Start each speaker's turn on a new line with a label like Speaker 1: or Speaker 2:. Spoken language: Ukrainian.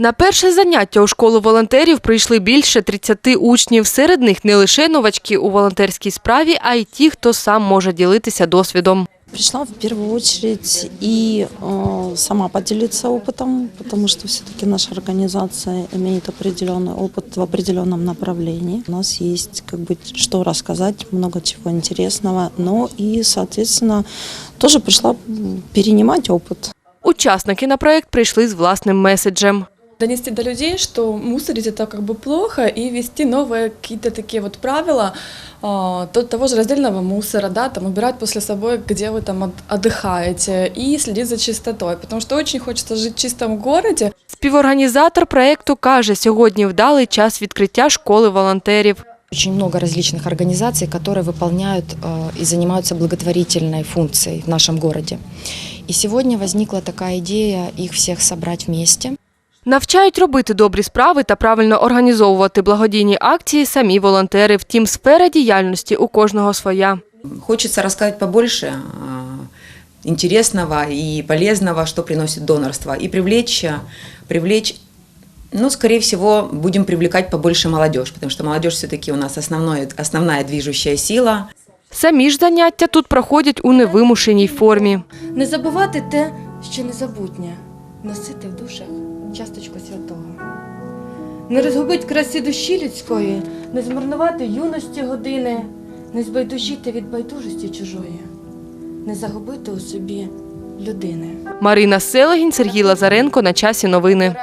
Speaker 1: На перше заняття у школу волонтерів прийшли більше 30 учнів. Серед них не лише новачки у волонтерській справі, а й ті, хто сам може ділитися досвідом.
Speaker 2: Пришла в первую очередь и э, сама поделиться опытом, потому что все-таки наша организация имеет определенный опыт в определенном направлении. У нас есть как бы что рассказать, много чего интересного, но и, соответственно, тоже пришла м, перенимать опыт.
Speaker 1: Учасники на проект прийшли з власним меседжем.
Speaker 3: донести до людей, что мусорить это как бы плохо, и ввести новые какие-то такие вот правила а, то- того же раздельного мусора, да, там убирать после собой, где вы там от- отдыхаете, и следить за чистотой, потому что очень хочется жить в чистом городе,
Speaker 1: Співорганізатор проекту каже, сьогодні вдалий час відкриття школи волонтерів.
Speaker 4: Очень много различных организаций, которые выполняют э, и занимаются благотворительной функцией в нашем городе. И сегодня возникла такая идея их всех собрать вместе.
Speaker 1: Навчають робити добрі справи та правильно організовувати благодійні акції самі волонтери. Втім, сфера діяльності у кожного своя.
Speaker 5: Хочется рассказать побольше интересного и полезного, что приносит донорство, и привлечь, привлечь, ну, скорее всего, будем привлекать побольше молодежь, потому что молодежь все-таки у нас основное, основная движущая сила.
Speaker 1: Самі ж заняття тут проходять у невимушеній формі.
Speaker 6: Не забувати те, що незабутнє, носити в душах часточку святого. Не розгубить красі душі людської, не змарнувати юності години, не збайдужити від байдужості чужої, не загубити у собі людини.
Speaker 1: Марина Селегін, Сергій Лазаренко. На часі новини.